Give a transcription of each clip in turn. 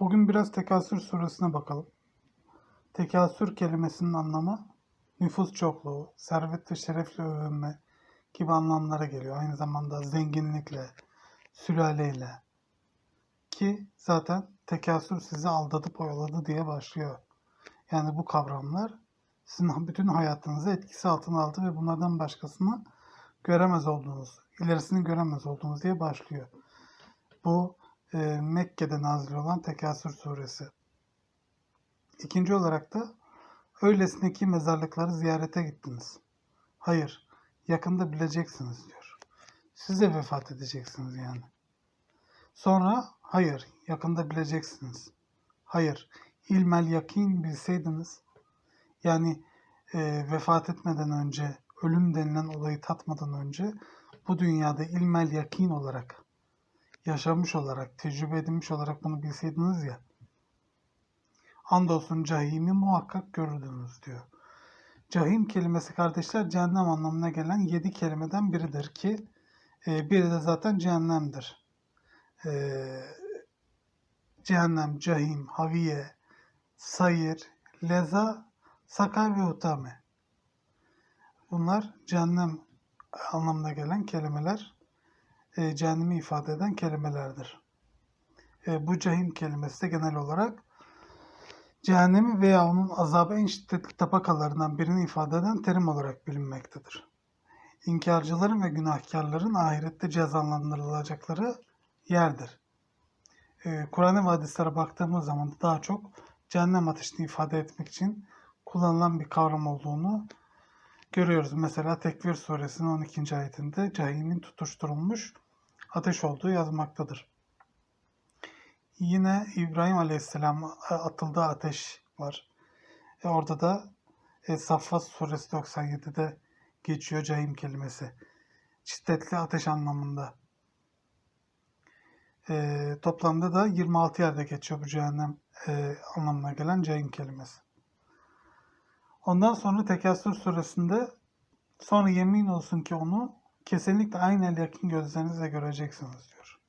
Bugün biraz Tekasür suresine bakalım. Tekasür kelimesinin anlamı nüfus çokluğu, servet ve şerefle övünme gibi anlamlara geliyor. Aynı zamanda zenginlikle, sülaleyle ki zaten tekasür sizi aldatıp oyaladı diye başlıyor. Yani bu kavramlar sizin bütün hayatınızı etkisi altına aldı ve bunlardan başkasını göremez olduğunuz, ilerisini göremez olduğunuz diye başlıyor. Bu e, Mekke'de nazil olan Tekasür suresi. İkinci olarak da öylesine ki mezarlıkları ziyarete gittiniz. Hayır, yakında bileceksiniz diyor. Siz de vefat edeceksiniz yani. Sonra hayır, yakında bileceksiniz. Hayır, ilmel yakin bilseydiniz, yani e, vefat etmeden önce, ölüm denilen olayı tatmadan önce bu dünyada ilmel yakin olarak yaşamış olarak, tecrübe edinmiş olarak bunu bilseydiniz ya. Andolsun cahimi muhakkak görürdünüz diyor. Cahim kelimesi kardeşler cehennem anlamına gelen yedi kelimeden biridir ki e, biri de zaten cehennemdir. E, cehennem, cahim, haviye, sayır, leza, sakar ve utame. Bunlar cehennem anlamına gelen kelimeler e, cehennemi ifade eden kelimelerdir. E, bu cehim kelimesi de genel olarak cehennemi veya onun azabı en şiddetli tabakalarından birini ifade eden terim olarak bilinmektedir. İnkarcıların ve günahkarların ahirette cezalandırılacakları yerdir. E, Kur'an ve hadislere baktığımız zaman da daha çok cehennem ateşini ifade etmek için kullanılan bir kavram olduğunu görüyoruz. Mesela Tekvir suresinin 12. ayetinde cahimin tutuşturulmuş ateş olduğu yazmaktadır. Yine İbrahim Aleyhisselam atıldığı ateş var. E orada da e, Saffat suresi 97'de geçiyor cahim kelimesi. Şiddetli ateş anlamında. E, toplamda da 26 yerde geçiyor bu cehennem e, anlamına gelen cahim kelimesi. Ondan sonra Tekasür suresinde sonra yemin olsun ki onu kesinlikle aynı el yakın gözlerinizle göreceksiniz diyor.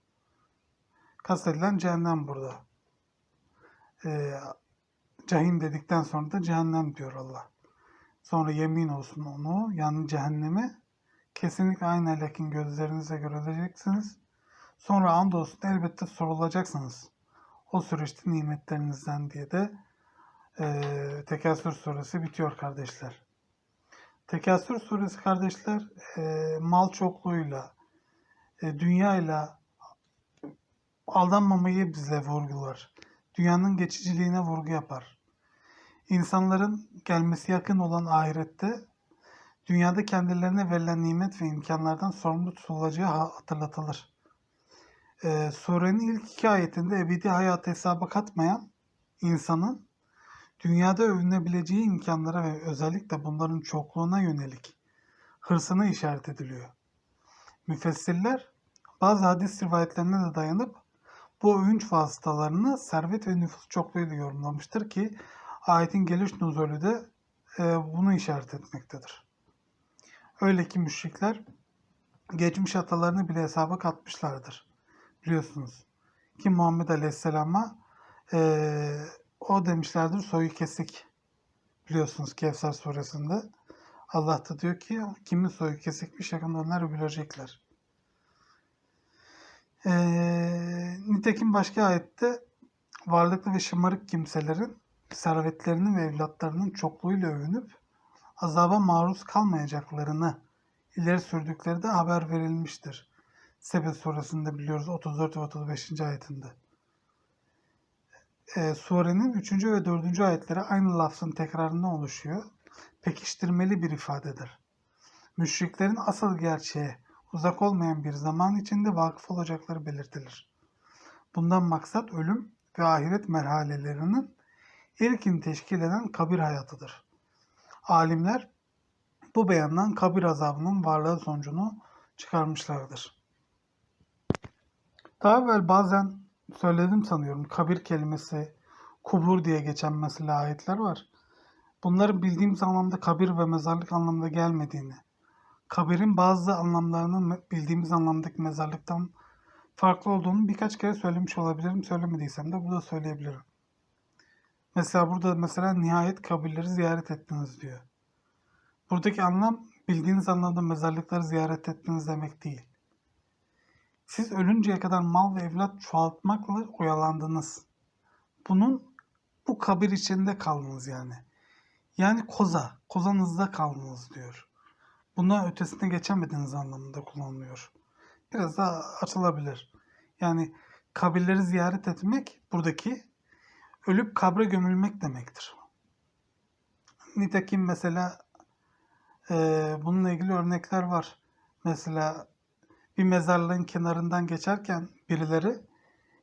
Kastedilen cehennem burada. Ee, cahim dedikten sonra da cehennem diyor Allah. Sonra yemin olsun onu yani cehennemi kesinlikle aynı el yakın gözlerinizle göreceksiniz. Sonra andolsun elbette sorulacaksınız. O süreçte nimetlerinizden diye de e, Tekasür suresi bitiyor kardeşler. Tekasür suresi kardeşler e, mal çokluğuyla, e, dünyayla aldanmamayı bize vurgular. Dünyanın geçiciliğine vurgu yapar. İnsanların gelmesi yakın olan ahirette dünyada kendilerine verilen nimet ve imkanlardan sorumlu tutulacağı hatırlatılır. E, surenin ilk iki ayetinde ebedi hayatı hesaba katmayan insanın dünyada övünebileceği imkanlara ve özellikle bunların çokluğuna yönelik hırsına işaret ediliyor. Müfessirler bazı hadis rivayetlerine de dayanıp bu övünç vasıtalarını servet ve nüfus çokluğuyla yorumlamıştır ki ayetin geliş nuzulü de e, bunu işaret etmektedir. Öyle ki müşrikler geçmiş atalarını bile hesaba katmışlardır. Biliyorsunuz ki Muhammed Aleyhisselam'a e, o demişlerdir soyu kesik. Biliyorsunuz Kevser suresinde. Allah da diyor ki kimin soyu kesikmiş yakında onlar bilecekler. Ee, nitekim başka ayette varlıklı ve şımarık kimselerin servetlerinin ve evlatlarının çokluğuyla övünüp azaba maruz kalmayacaklarını ileri sürdükleri de haber verilmiştir. Sebe suresinde biliyoruz 34 ve 35. ayetinde e, surenin 3. ve 4. ayetleri aynı lafzın tekrarından oluşuyor. Pekiştirmeli bir ifadedir. Müşriklerin asıl gerçeğe uzak olmayan bir zaman içinde vakıf olacakları belirtilir. Bundan maksat ölüm ve ahiret merhalelerinin ilkin teşkil eden kabir hayatıdır. Alimler bu beyandan kabir azabının varlığı sonucunu çıkarmışlardır. Daha evvel bazen söyledim sanıyorum. Kabir kelimesi, kubur diye geçen mesela ayetler var. Bunların bildiğimiz anlamda kabir ve mezarlık anlamında gelmediğini, kabirin bazı anlamlarının bildiğimiz anlamdaki mezarlıktan farklı olduğunu birkaç kere söylemiş olabilirim. Söylemediysem de burada söyleyebilirim. Mesela burada mesela nihayet kabirleri ziyaret ettiniz diyor. Buradaki anlam bildiğiniz anlamda mezarlıkları ziyaret ettiniz demek değil. Siz ölünceye kadar mal ve evlat çoğaltmakla oyalandınız. Bunun bu kabir içinde kaldınız yani. Yani koza, kozanızda kaldınız diyor. Buna ötesine geçemediğiniz anlamında kullanılıyor. Biraz daha açılabilir. Yani kabirleri ziyaret etmek buradaki ölüp kabre gömülmek demektir. Nitekim mesela eee, bununla ilgili örnekler var. Mesela bir mezarlığın kenarından geçerken birileri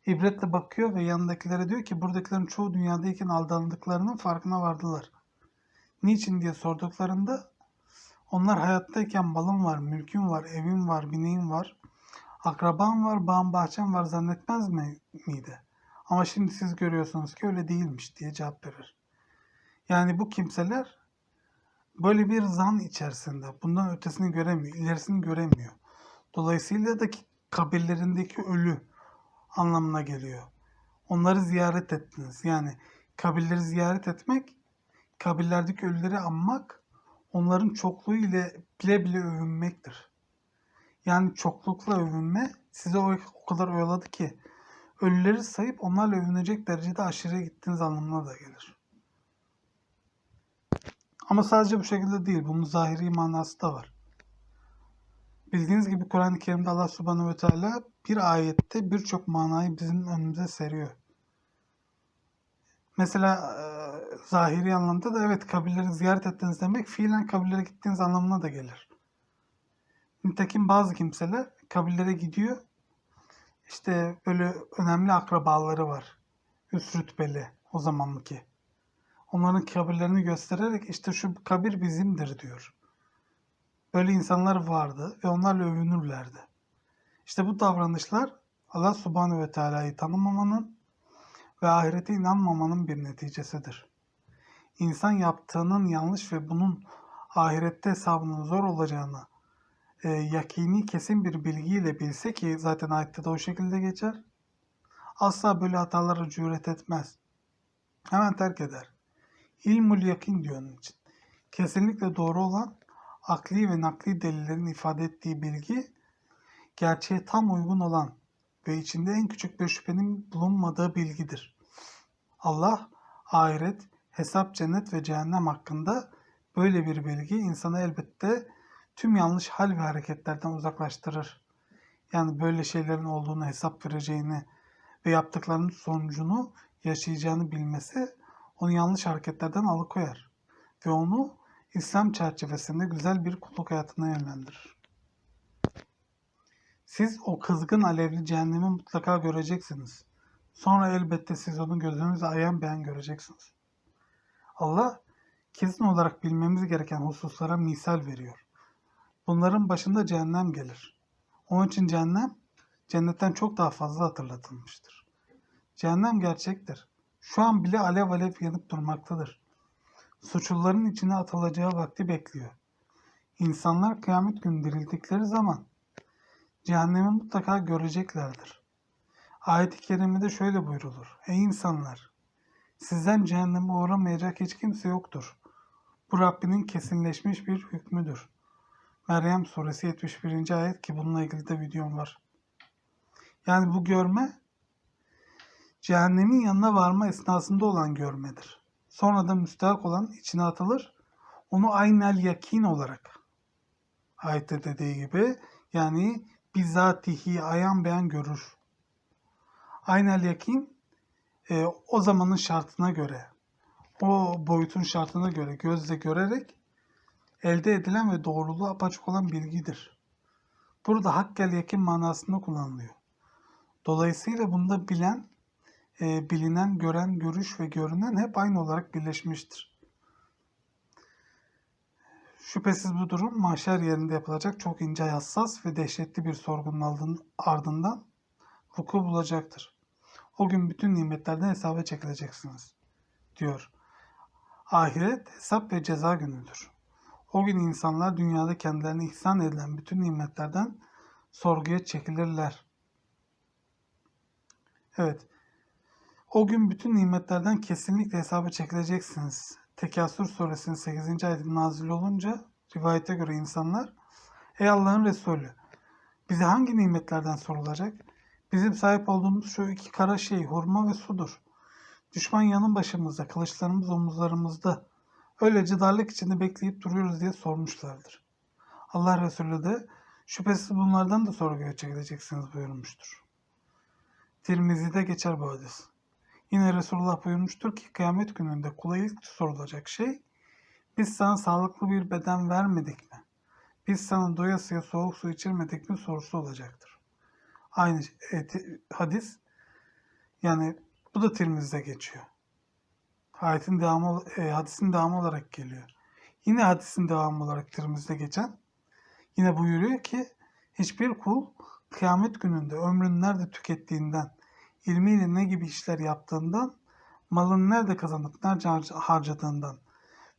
ibretle bakıyor ve yanındakilere diyor ki buradakilerin çoğu dünyadayken aldandıklarının farkına vardılar. Niçin diye sorduklarında onlar hayattayken malım var, mülküm var, evim var, bineğim var, akraban var, bağım bahçem var zannetmez mi miydi? Ama şimdi siz görüyorsunuz ki öyle değilmiş diye cevap verir. Yani bu kimseler böyle bir zan içerisinde bundan ötesini göremiyor, ilerisini göremiyor. Dolayısıyla da ki kabirlerindeki ölü anlamına geliyor. Onları ziyaret ettiniz. Yani kabirleri ziyaret etmek, kabirlerdeki ölüleri anmak, onların çokluğu ile bile bile övünmektir. Yani çoklukla övünme size o, o kadar oyaladı ki ölüleri sayıp onlarla övünecek derecede aşırıya gittiğiniz anlamına da gelir. Ama sadece bu şekilde değil. Bunun zahiri manası da var. Bildiğiniz gibi Kur'an-ı Kerim'de Allah Subhanahu ve Teala bir ayette birçok manayı bizim önümüze seriyor. Mesela e, zahiri anlamda da evet kabirleri ziyaret ettiniz demek fiilen kabirlere gittiğiniz anlamına da gelir. Nitekim bazı kimseler kabirlere gidiyor. İşte böyle önemli akrabaları var. Üst rütbeli o zamanki. Onların kabirlerini göstererek işte şu kabir bizimdir diyor. Böyle insanlar vardı ve onlarla övünürlerdi. İşte bu davranışlar Allah Subhanahu ve Teala'yı tanımamanın ve ahirete inanmamanın bir neticesidir. İnsan yaptığının yanlış ve bunun ahirette hesabının zor olacağını e, yakini kesin bir bilgiyle bilse ki zaten ayette de o şekilde geçer. Asla böyle hatalara cüret etmez. Hemen terk eder. İlmul yakin diyor onun için. Kesinlikle doğru olan akli ve nakli delillerin ifade ettiği bilgi gerçeğe tam uygun olan ve içinde en küçük bir şüphenin bulunmadığı bilgidir. Allah ahiret, hesap, cennet ve cehennem hakkında böyle bir bilgi insanı elbette tüm yanlış hal ve hareketlerden uzaklaştırır. Yani böyle şeylerin olduğunu hesap vereceğini ve yaptıklarının sonucunu yaşayacağını bilmesi onu yanlış hareketlerden alıkoyar ve onu İslam çerçevesinde güzel bir kulluk hayatına yönlendirir. Siz o kızgın alevli cehennemi mutlaka göreceksiniz. Sonra elbette siz onu gözünüzle ayan beyan göreceksiniz. Allah kesin olarak bilmemiz gereken hususlara misal veriyor. Bunların başında cehennem gelir. Onun için cehennem cennetten çok daha fazla hatırlatılmıştır. Cehennem gerçektir. Şu an bile alev alev yanıp durmaktadır. Suçluların içine atılacağı vakti bekliyor. İnsanlar kıyamet günü dirildikleri zaman cehennemi mutlaka göreceklerdir. Ayet-i kerimede şöyle buyrulur. Ey insanlar! Sizden cehenneme uğramayacak hiç kimse yoktur. Bu Rabbinin kesinleşmiş bir hükmüdür. Meryem suresi 71. ayet ki bununla ilgili de videom var. Yani bu görme cehennemin yanına varma esnasında olan görmedir. Sonra da müstahak olan içine atılır. Onu aynel yakin olarak ayette dediği gibi yani bizatihi ayan beyan görür. Aynel yakin e, o zamanın şartına göre, o boyutun şartına göre gözle görerek elde edilen ve doğruluğu apaçık olan bilgidir. Burada hakkel yakin manasında kullanılıyor. Dolayısıyla bunda bilen, e, bilinen, gören, görüş ve görünen hep aynı olarak birleşmiştir. Şüphesiz bu durum mahşer yerinde yapılacak çok ince, hassas ve dehşetli bir sorgunun ardından vuku bulacaktır. O gün bütün nimetlerden hesaba çekileceksiniz, diyor. Ahiret hesap ve ceza günüdür. O gün insanlar dünyada kendilerine ihsan edilen bütün nimetlerden sorguya çekilirler. Evet. O gün bütün nimetlerden kesinlikle hesaba çekileceksiniz. Tekasür suresinin 8. ayeti nazil olunca rivayete göre insanlar Ey Allah'ın Resulü bize hangi nimetlerden sorulacak? Bizim sahip olduğumuz şu iki kara şey hurma ve sudur. Düşman yanın başımızda, kılıçlarımız omuzlarımızda. Öylece darlık içinde bekleyip duruyoruz diye sormuşlardır. Allah Resulü de şüphesiz bunlardan da sorguya çekileceksiniz buyurmuştur. Tirmizi'de geçer bu hadis. Yine Resulullah buyurmuştur ki kıyamet gününde kula ilk sorulacak şey biz sana sağlıklı bir beden vermedik mi? Biz sana doyasıya soğuk su içirmedik mi sorusu olacaktır. Aynı eti- hadis yani bu da Tirmizi'de geçiyor. Ayetin devamı, e, hadisin devamı olarak geliyor. Yine hadisin devamı olarak Tirmizi'de geçen yine buyuruyor ki hiçbir kul kıyamet gününde ömrünü nerede tükettiğinden, ilmiyle ne gibi işler yaptığından, malını nerede kazanıp nerede harc- harcadığından,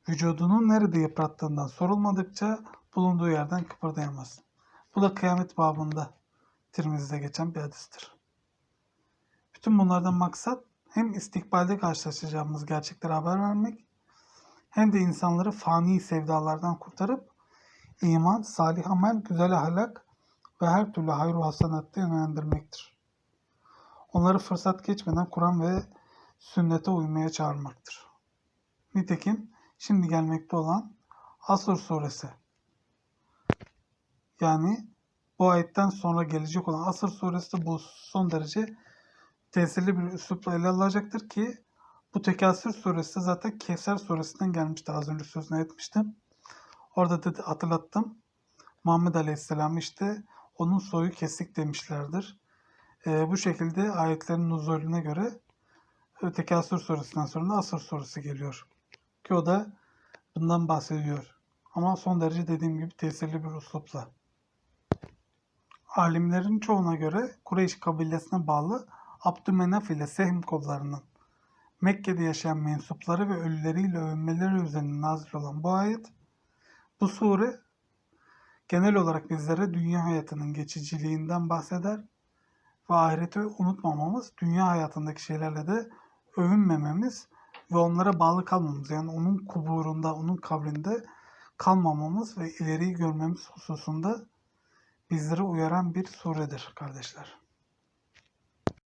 vücudunu nerede yıprattığından sorulmadıkça bulunduğu yerden kıpırdayamaz. Bu da kıyamet babında Tirmizi'de geçen bir hadistir. Bütün bunlardan maksat hem istikbalde karşılaşacağımız gerçekleri haber vermek hem de insanları fani sevdalardan kurtarıp iman, salih amel, güzel ahlak ve her türlü hayır ve hasanatta yönlendirmektir. Onları fırsat geçmeden Kur'an ve sünnete uymaya çağırmaktır. Nitekim şimdi gelmekte olan Asr suresi yani bu ayetten sonra gelecek olan Asr suresi de bu son derece tesirli bir üslupla ele alınacaktır ki bu Tekasür suresi de zaten Kevser suresinden gelmişti. Az önce sözünü etmiştim. Orada da hatırlattım. Muhammed Aleyhisselam işte onun soyu kesik demişlerdir. Ee, bu şekilde ayetlerin nuzulüne göre e, Tekasür suresinden sonra Asr suresi geliyor. Ki o da bundan bahsediyor. Ama son derece dediğim gibi tesirli bir uslupla. Alimlerin çoğuna göre Kureyş kabilesine bağlı Abdümenaf ile Sehm kollarının Mekke'de yaşayan mensupları ve ölüleriyle övünmeleri üzerine nazil olan bu ayet, bu sure genel olarak bizlere dünya hayatının geçiciliğinden bahseder ve ahireti unutmamamız, dünya hayatındaki şeylerle de övünmememiz ve onlara bağlı kalmamız yani onun kuburunda, onun kabrinde kalmamamız ve ileriyi görmemiz hususunda bizleri uyaran bir suredir kardeşler.